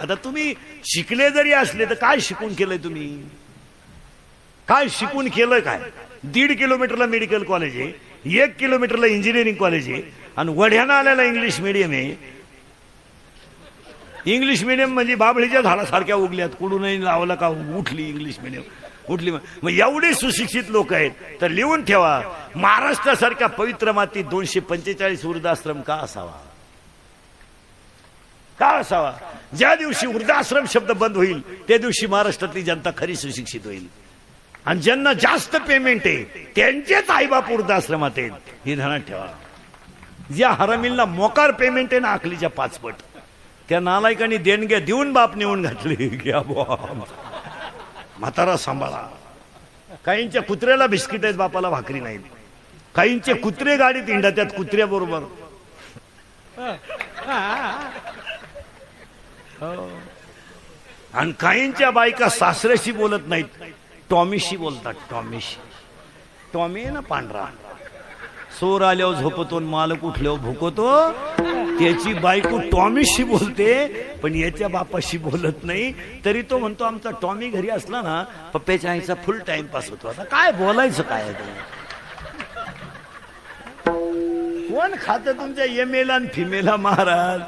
आता तुम्ही शिकले जरी असले तर काय शिकून केलंय तुम्ही? काय शिकून केलं काय? दीड किलोमीटरला मेडिकल कॉलेज आहे एक किलोमीटरला इंजिनिअरिंग कॉलेज आहे आणि वढ्यानं आलेला इंग्लिश मिडियम आहे. इंग्लिश मिडियम म्हणजे बाबळीच्या झाडासारख्या उगल्यात. कुठूनही लावलं का उठली इंग्लिश मिडियम उठली मग एवढे सुशिक्षित लोक आहेत तर लिहून ठेवा. महाराष्ट्रासारख्या पवित्र मातीत दोनशे पंचेचाळीस वृद्धाश्रम का असावा? का असावा? ज्या दिवशी वृद्धाश्रम शब्द बंद होईल त्या दिवशी महाराष्ट्रातली जनता खरी सुशिक्षित होईल. आणि ज्यांना जास्त पेमेंट आहे त्यांचेच आईबाप वृद्धाश्रमात आहेत हे ध्यानात ठेवा. ज्या हरामींना मोकार पेमेंट आहे ना आखलीच्या पाचपट. त्या नालायकांनी देणग्या देऊन बाप नेऊन घातली. घ्या म्हातारा सांभाळा. काहींच्या कुत्र्याला बिस्किट आहेत बापाला भाकरी नाहीत. काहींचे कुत्रे गाडीत हिंडा त्यात कुत्र्या बरोबर हो. आणि काहींच्या बायका सासऱ्याशी बोलत नाहीत. टॉमीशी बोलतात टॉमीशी. टॉमी ना पांढरा. चोर आल्यावर झोपतो मालक उठल्यावर भुकवतो त्याची बायको टॉमीशी बोलते पण याच्या बापाशी बोलत नाही. तरी तो म्हणतो आमचा टॉमी घरी असला ना पप्प्याच्या आईचा फुल टाइमपास होतो. आता काय बोलायचं काय कोण खात तुमच्या एमेला आणि फिमेला महाराज?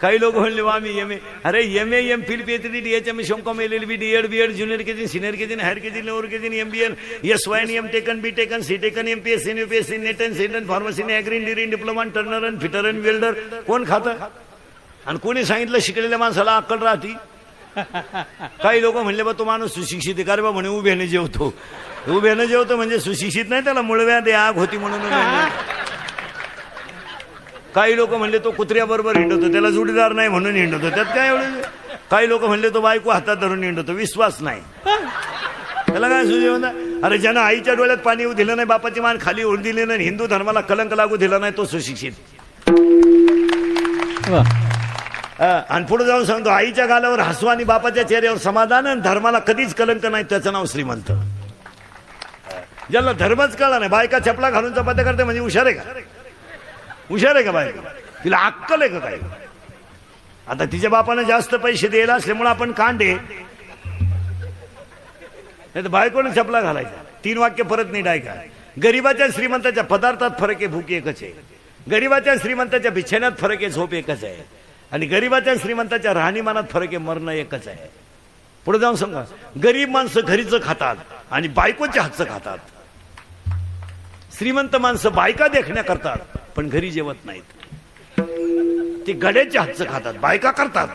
काही लोक म्हणले "वा, मी एम ए अरे M A M Phil P D H M शंको L L B D Ed B Ed junior के जी सिनियर के जी हायर के जी लोअर के G M B N S Y M टेकन बी टेकन C टेकन M P S C you P S C net and Saint pharmacy अॅग्रीन डिरीन diploma Turner and fitter and welder. कोण खातं? आणि कोणी सांगितलं शिकलेल्या माणसाला अक्कल राहती? काही लोक म्हणले बा तो माणूस सुशिक्षित आहे. का रे बा म्हणे उभ्याने जेवतो. उभ्याने जेवतो म्हणजे सुशिक्षित नाही त्याला मुळव्या दे आग होती म्हणून. काही लोक म्हणले तो कुत्र्याबरोबर हिंडतो त्याला जोडीदार नाही म्हणून हिंडतो. त्यात काय एवढं? काही लोक म्हणले तो बायको हातात धरून हिंडतो विश्वास नाही. त्याला काय म्हणता? अरे ज्यानं आईच्या डोळ्यात पाणी येऊ दिलं नाही बापाची मान खाली होऊन दिली नाही हिंदू धर्माला कलंक लागू दिला नाही तो सुशिक्षित. आणि पुढे जाऊन सांगतो आईच्या गालावर हसू आणि बापाच्या चेहऱ्यावर समाधान आणि धर्माला कधीच कलंक नाही त्याचं नाव श्रीमंत. ज्याला धर्मच कळला नाही बायका चपला घालून चपात्या करते म्हणजे हुशार आहे का? हुशार आहे का बायका तिला अक्कल आहे का काय आता तिच्या बापानं जास्त पैसे द्यायला असल्यामुळे आपण कांडे. नाही तर बायकोनं चपला घालायचा. तीन वाक्य परत नीट ऐका. गरीबाच्या श्रीमंताच्या पदार्थात फरक आहे भूक एकच आहे. गरीबाच्या श्रीमंताच्या बिछाण्यात फरक आहे झोप एकच आहे. आणि गरीबाच्या श्रीमंताच्या राहणीमानात फरक आहे मरणं एकच आहे. पुढे जाऊन सांगा. गरीब माणसं घरीचं खातात आणि बायकोच्या हातचं खातात. श्रीमंत माणसं बायका देखण्या करतात. पण घरी जेवत नाहीत. ते गड्याच्या हातचं खातात बायका करतात.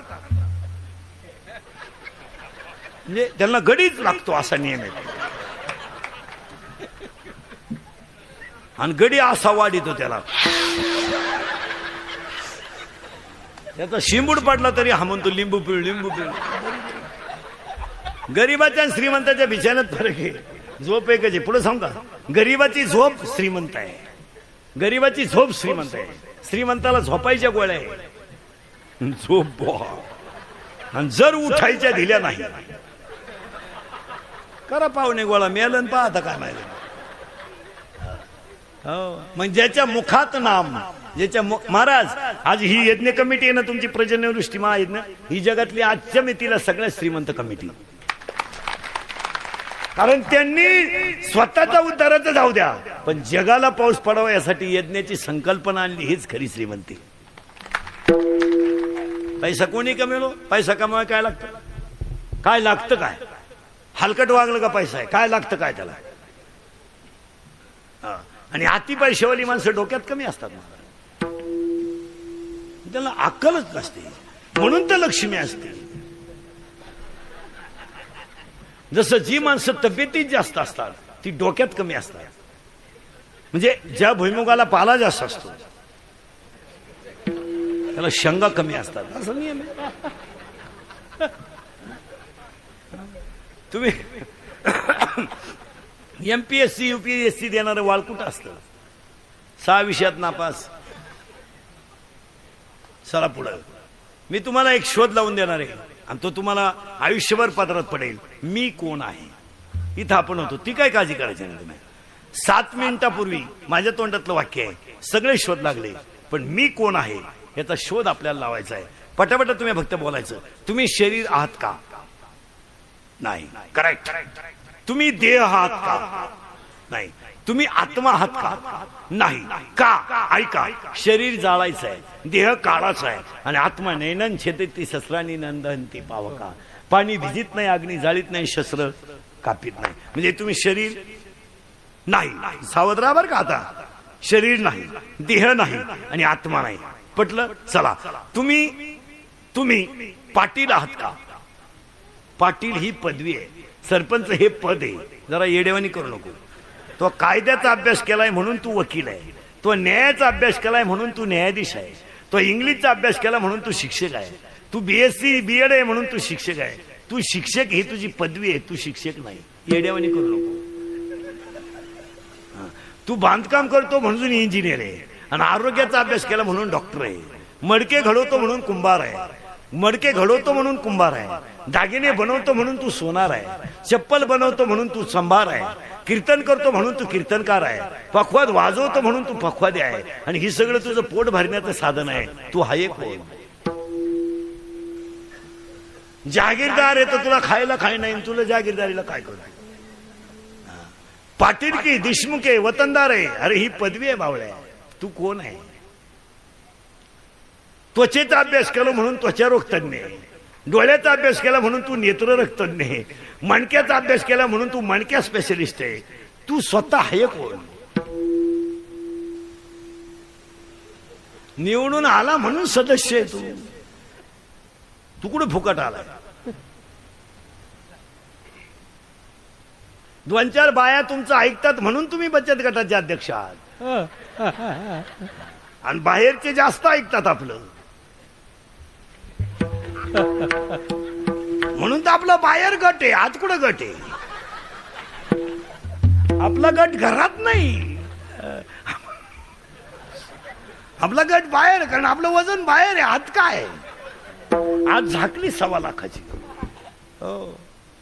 म्हणजे त्यांना गडीच लागतो असा नियम आहे. आणि गडी असा वाढितो त्याला. त्याचा शिंबूड पडला तरी हा म्हणतो लिंबू पिळ लिंबू पिळ. गरीबाच्या आणि श्रीमंताच्या बिछाण्यात फरक आहे. झोप एकच आहे. पुढे सांगा गरीबाची झोप श्रीमंत आहे. गरीबाची झोप श्रीमंत आहे. श्रीमंताला झोपायच्या गोळ्या आहे झोप आणि जर उठायच्या दिल्या नाही. करा पाहुणे गोळा मेलन पाहता काय माहिती. हो मग ज्याच्या मुखात नाम ज्याच्या मु- महाराज आज ही यज्ञ कमिटी आहे ना तुमची प्रजन्यवृष्टी महायज्ञ ही जगातली आजच्या मितीला सगळ्यात श्रीमंत कमिटी. कारण त्यांनी स्वतःचा उद्धाराचा जाऊ द्या. पण जगाला पाऊस पडावा यासाठी यज्ञाची संकल्पना आणली हीच खरी श्रीमंती. पैसा कोणी कमेलो पैसा कमावा काय लागतं? काय लागतं काय? हलकट वागलं का पैसा आहे? काय लागतं काय त्याला? हा. आणि अति पैशावाली माणसं डोक्यात कमी असतात त्याला अक्कलच नसते. म्हणून तर लक्ष्मी असते. जसं जी माणसं तब्येतीत जास्त असतात ती डोक्यात कमी असतात. म्हणजे ज्या भुईमुगाला पाला जास्त असतो त्याला शंगा कमी असतात. असं नियम आहे. तुम्ही एमपीएससी युपीएससी देणारं वाळकुट असतं? सहा विषयात नापास. चला पुढं. मी तुम्हाला एक शोध लावून देणार आहे. आणि तो तुम्हाला आयुष्यभर पदरात पडेल. मी कोण आहे? इथं आपण होतो. ती काय काळजी करायची नाही तुम्ही? सात मिनिटापूर्वी माझ्या तोंडातलं वाक्य आहे. सगळे शोध लागले. पण मी कोण आहे याचा शोध आपल्याला लावायचा आहे. पटापट तुम्ही फक्त बोलायचं. तुम्ही शरीर आहात का? नाही. करेक्ट तुम्ही देह आहात का? नाही. तुम्ही आत्मा आहात का? नाही. का? ऐका. शरीर जाळायचं आहे. देह काळाचा आहे. आणि आत्मा नैनन छेदे ती शस्त्रांनी नंदन ती पावका. पाणी भिजित नाही अग्नी जाळीत नाही शस्त्र कापीत नाही. म्हणजे तुम्ही शरीर नाही. सावध राहा बर का आता? शरीर नाही. देह नाही. आणि आत्मा नाही. पटलं? चला. तुम्ही तुम्ही पाटील आहात का? पाटील ही पदवी आहे. सरपंच हे पद आहे. जरा येडेवानी करू नको. तो कायद्याचा अभ्यास केलाय म्हणून तू वकील आहे. तो न्यायाचा अभ्यास केलाय म्हणून तू न्यायाधीश आहे. तो इंग्लिशचा अभ्यास केला म्हणून तू शिक्षक आहे. तू बीएससी बीएड आहे म्हणून तू शिक्षक आहे. तू शिक्षक ही तुझी पदवी आहे तू शिक्षक नाही. येडेवानी करू नको. तू बांधकाम करतो म्हणून इंजिनियर आहे. आणि आरोग्याचा अभ्यास केला म्हणून डॉक्टर आहे. मडके घडवतो म्हणून कुंभार आहे. मडके घडवतो म्हणून कुंभार आहे. दागिने बनवतो म्हणून तू सोनार आहे. चप्पल बनवतो म्हणून तू संभार आहे. कीर्तन करतो म्हणून तू कीर्तनकार आहे. पखवाद वाजवतो म्हणून तू पखवादे आहे. आणि हे सगळं तुझं पोट भरण्याचं साधन आहे. तू हा एक कोण? जागीरदार आहे तर तुला खायला खाय नाही तुला जागीरदारीला काय करू? पाटील की देशमुख आहे वतनदार आहे. अरे ही पदवी आहे बावळ्या तू कोण आहे? त्वचेचा अभ्यास केला म्हणून त्वचारोग तज्ञ आहे. डोळ्याचा अभ्यास केला म्हणून तू नेत्ररोग तज्ञ आहे. मणक्याचा अभ्यास केला म्हणून तू मणक्या स्पेशलिस्ट आहे. तू स्वतः आहे कोण? निवडून आला म्हणून सदस्य आहे तू. तू कुठे फुकट आलाय? दोन चार बाया तुमचं ऐकतात म्हणून तुम्ही बचत गटाचे अध्यक्ष आहात. आणि बाहेरचे जास्त ऐकतात आपलं. म्हणून तर आपलं बाहेर गट आहे आज कुठं गट आहे? आपला गट घरात नाही. आपला गट बाहेर कारण आपलं वजन बाहेर आहे आत काय? आज झाकली सव्वा लाखाची. हो.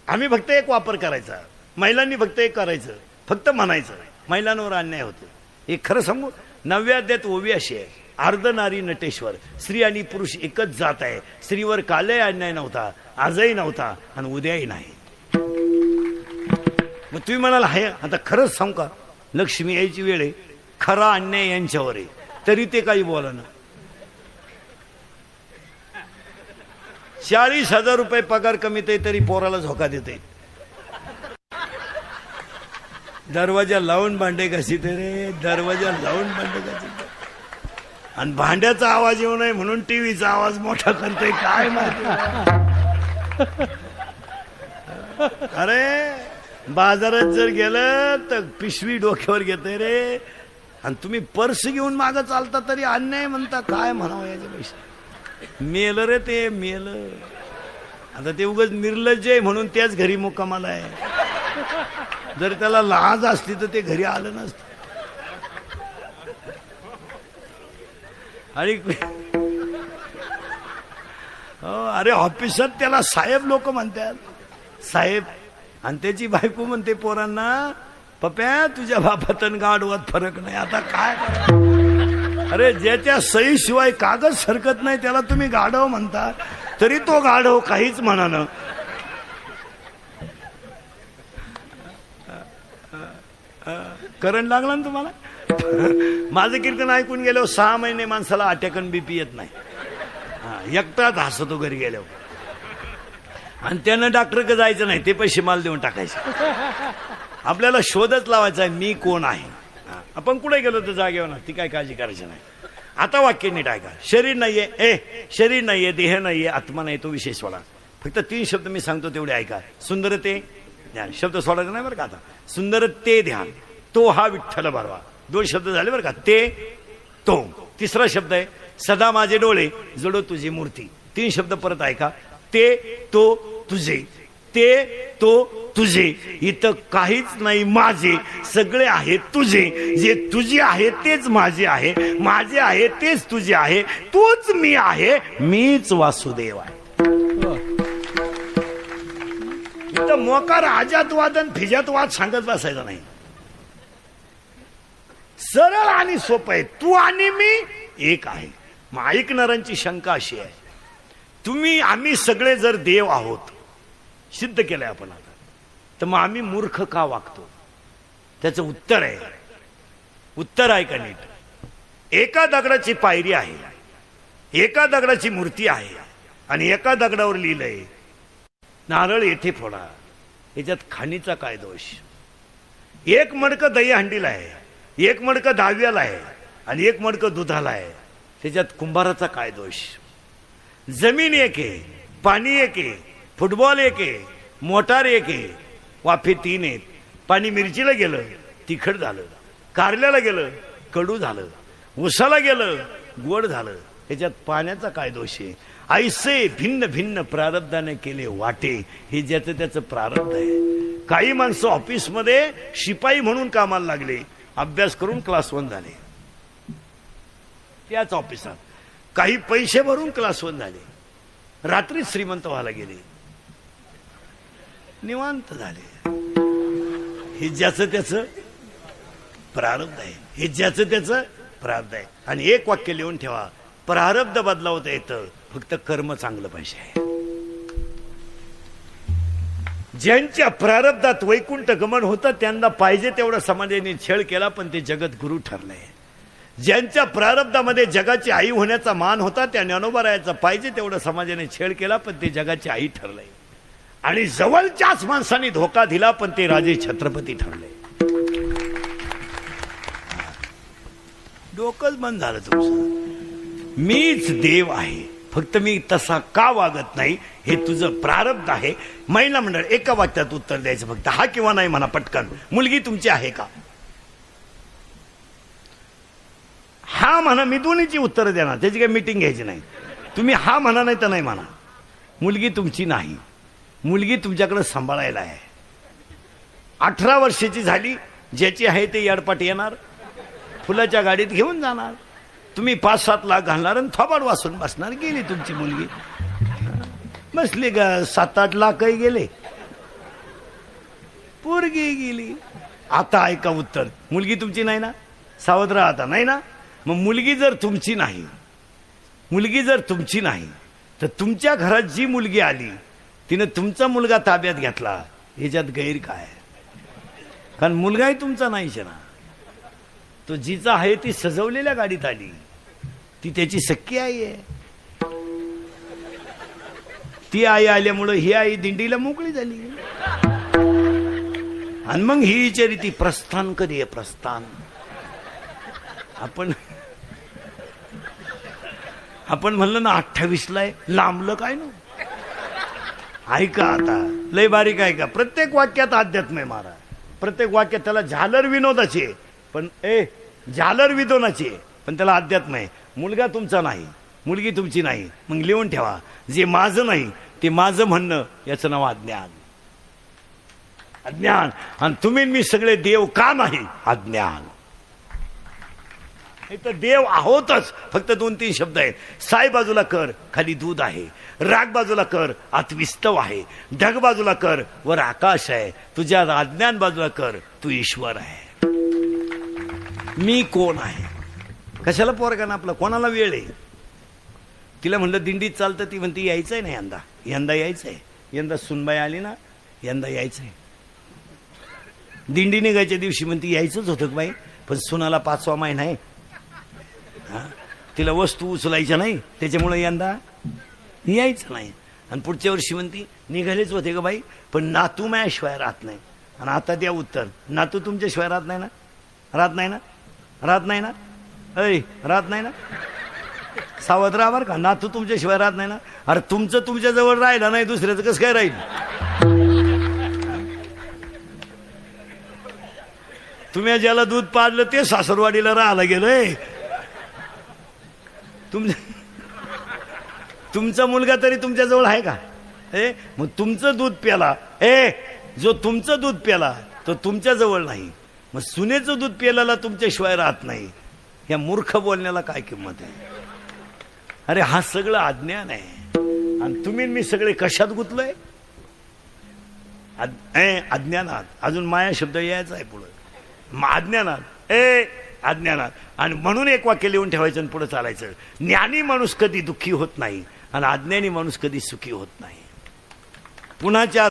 आम्ही फक्त एक वापर करायचा. महिलांनी फक्त एक करायचं. फक्त म्हणायचं. महिलांवर अन्याय होतो हे खरं सांगू नव्या देत ओवी अशी आहे. अर्धनारी नटेश्वर. स्त्री आणि पुरुष एकच जात आहे. स्त्रीवर कालही अन्याय नव्हता आजही नव्हता आणि उद्याही नाही. मग तुम्ही म्हणाल हाय आता खरंच सांगू का? लक्ष्मी यायची वेळ आहे. खरा अन्याय यांच्यावर आहे. तरी ते काही बोला ना. चाळीस हजार रुपये पगार कमीत आहे तरी पोराला झोका देते. दरवाजा लावून भांडे घासीते रे दरवाजा लावून भांडे घासीते. आणि भांड्याचा आवाज येऊ नये म्हणून टीव्हीचा आवाज मोठा करतोय काय माहिती? अरे बाजारात जर गेलं तर पिशवी डोक्यावर घेते रे. आणि तुम्ही पर्स घेऊन मागं चालता तरी अन्याय म्हणता काय म्हणावं याच्यापेक्षा? मेल रे ते मेल. आता ते उगाच निर्लज्ज आहे म्हणून त्याच घरी मुक्कामाला आहे. जर त्याला लाज असली तर ते घरी आलं नसतं. आणि हो, अरे ऑफिसात त्याला साहेब लोक म्हणतात. साहेब आणि त्याची बायको म्हणते पोरांना पप्या तुझ्या बापातन गाडवत फरक नाही आता काय अरे ज्याच्या सही शिवाय कागद सरकत नाही त्याला तुम्ही गाढव म्हणता तरी तो गाढव काहीच म्हणान करंट लागला ना तुम्हाला? माझं कीर्तन ऐकून गेलो सहा महिने माणसाला अटॅकन बीपी येत नाही. हा, एकटाच हसतो घरी गेल्यावर. आणि त्यानं डॉक्टरकडे जायचं नाही ते पैसे माल देऊन टाकायचे. आपल्याला शोधच लावायचा आहे मी कोण आहे? हा, आपण कुठे गेलो तर जागेवर? ना ती काय काळजी करायची नाही. आता वाक्य नीट ऐका. शरीर नाहीये ए शरीर नाहीये देह नाहीये आत्मा नाही तो विशेष सोडा फक्त तीन शब्द मी सांगतो तेवढे ऐका. सुंदर ते ध्यान शब्द सोडायचा नाही बरं का आता? सुंदर ते ध्यान. तो हा विठ्ठल भरवा. दोन शब्द झाले बरं का. ते तो. तिसरा शब्द आहे सदा माझे डोळे जडो तुझी मूर्ती. तीन शब्द परत ऐका. ते तो तुझे. ते तो तुझे. इथं काहीच नाही माझे. सगळे आहे तुझे. जे तुझे आहे तेच माझे आहे. माझे आहे तेच तुझे आहे. तूच मी आहे. मीच वासुदेव आहे. इथं मोकार आजात वाद आणि फिजात वाद सांगत बसायचा नाही. सरळ आणि सोपं आहे. तू आणि मी एक आहे. मग ऐकणाऱ्यांची शंका अशी आहे. तुम्ही आम्ही सगळे जर देव आहोत सिद्ध केलंय आपण आता तर मग आम्ही मूर्ख का वागतो? त्याचं उत्तर आहे. उत्तर आहे का नीट? एका दगडाची पायरी आहे. एका दगडाची मूर्ती आहे. आणि एका दगडावर लिहिलंय नारळ येथे फोडा. याच्यात खाणीचा काय दोष? एक मडकं दहीहंडीला आहे. एक मडकं दहाव्याला आहे आणि एक मडकं दुधाला आहे. त्याच्यात कुंभाराचा काय दोष? जमीन एक आहे पाणी एक आहे फुटबॉल एक आहे मोटार एक आहे. वाफे तीन आहेत. पाणी मिरचीला गेलं तिखट झालं. कारल्याला गेलं कडू झालं. उसाला गेलं गोड झालं. त्याच्यात पाण्याचा काय दोष आहे? ऐसे भिन्न भिन्न प्रारब्धाने केले वाटे. हे ज्याचं त्याचं प्रारब्ध आहे. काही माणसं ऑफिसमध्ये शिपाई म्हणून कामाला लागले. अभ्यास करून क्लास वन झाले. त्याच ऑफिसात काही पैसे भरून क्लास वन झाले. रात्री श्रीमंत व्हायला गेले. निवांत झाले. हे ज्याचं त्याचं प्रारब्ध आहे. हे ज्याचं त्याचं प्रारब्ध आहे. आणि एक वाक्य लिहून ठेवा. प्रारब्ध बदलावता येतं. फक्त कर्म चांगलं पाहिजे ज्यांच्या प्रारब्धात वैकुंठ गमन होतं त्यांना पाहिजे तेवढा समाजाने छेळ केला पण ते जगत गुरु ठरलंय ज्यांच्या प्रारब्धामध्ये जगाची आई होण्याचा मान होता त्या ज्ञानोबरायाचा पाहिजे तेवढा समाजाने छेड केला पण ते जगाची आई ठरलंय आणि जवळच्याच माणसाने धोका दिला पण ते राजे छत्रपती ठरले. डोकंच बंद झालं तुमचं. मीच देव आहे. फक्त मी तसा का वागत नाही हे तुझं प्रारब्ध आहे. महिला मंडळ एका वाक्यात उत्तर द्यायचं फक्त. हा किंवा नाही म्हणा पटकन. मुलगी तुमची आहे का? हा म्हणा मी दोन्हीची उत्तरं देणार. त्याची काही मीटिंग घ्यायची नाही. तुम्ही हा म्हणा नाही तर नाही म्हणा. मुलगी तुमची नाही. मुलगी तुमच्याकडे सांभाळायला आहे. अठरा वर्षाची झाली ज्याची आहे ते याडपाट येणार. फुलाच्या गाडीत घेऊन जाणार. तुम्ही पाच सात लाख घालणार आणि थोबाड वाचून बसणार. गेली तुमची मुलगी. बसली का सात आठ लाखही गेले. पोरगी गेली. आता ऐका उत्तर. मुलगी तुमची नाही ना? सावध राहा आता. नाही ना? मग मुलगी जर तुमची नाही मुलगी जर तुमची नाही तर तुमच्या घरात जी मुलगी आली तिनं तुमचा मुलगा ताब्यात घेतला. ह्याच्यात गैर काय? कारण मुलगाही तुमचा नाहीच ना. तो जिचा आहे ती सजवलेल्या गाडीत आली. ती त्याची सख्खी आई आहे. ती आई आल्यामुळं ही आई दिंडीला मोकळी झाली. आणि मग ही विचारी ती प्रस्थान कधी आहे प्रस्थान? आपण आपण म्हणलं ना अठ्ठावीसला आहे. लांबलं काय ना? ऐका आता. लय बारीक ऐका. प्रत्येक वाक्यात अध्यात्म आहे महाराज. प्रत्येक वाक्यात त्याला झालर विनोदाचे पण ए झालर विदोनाची आहे. पण त्याला अध्यात्म आहे. मुलगा तुमचा नाही. मुलगी तुमची नाही. मग लिहून ठेवा. जे माझं नाही ते माझं म्हणणं याचं नाव अज्ञान. अज्ञान. आणि तुम्ही मी सगळे देव का नाही? अज्ञान. तर देव आहोतच. फक्त दोन तीन शब्द आहेत. साय बाजूला कर खाली दूध आहे. राग बाजूला कर आत विस्तव आहे. ढग बाजूला कर वर आकाश आहे. तुझ्या अज्ञान बाजूला कर तू ईश्वर आहे. मी कोण आहे? कशाला पोरगाना आपलं? कोणाला वेळ आहे? तिला म्हणलं दिंडीत चालतं ती म्हणते आहे ना यंदा. यंदा यायचं आहे यंदा सुनबाई आली ना यंदा यायचं आहे दिंडी निघायच्या दिवशी म्हणते यायचंच होतं का बाई? पण सुनाला पाचवा महिना आहे. हां? तिला वस्तू उचलायच्या नाही. त्याच्यामुळे यंदा यायचं नाही. आणि पुढच्या वर्षी म्हणती निघालेच होते का बाई? पण नातू माझ्याशिवाय राहत नाही. आणि आता द्या उत्तर. नातू तुमच्याशिवाय राहत नाही ना? राहत नाही ना? राहत नाही ना? अय राहत नाही ना? सावध राहा बरं का नातू तुमच्याशिवाय राहत नाही ना? अरे तुमचं तुमच्या जवळ राहिलं नाही दुसऱ्याचं कसं काय राहील? तुम्ही ज्याला दूध पाजलं ते सासरवाडीला राहायला गेलंय. तुम तुमचा मुलगा तरी तुमच्याजवळ आहे का? ए मग तुमचं दूध प्याला. ए जो तुमचं दूध प्याला तो तुमच्याजवळ नाही. मग सुनेचं दूध प्याला तुमच्याशिवाय राहत नाही. या मूर्ख बोलण्याला काय किंमत आहे? अरे हा सगळं अज्ञान आहे. आणि तुम्ही मी सगळे कशात गुतलोय? ए, अज्ञानात. अजून माया शब्द यायचा आहे पुढं. अज्ञानात. ए अज्ञानात. आणि म्हणून एक वाक्य लिहून ठेवायचं आणि पुढे चालायचं. ज्ञानी माणूस कधी दुःखी होत नाही आणि अज्ञानी माणूस कधी सुखी होत नाही. पुन्हाच्या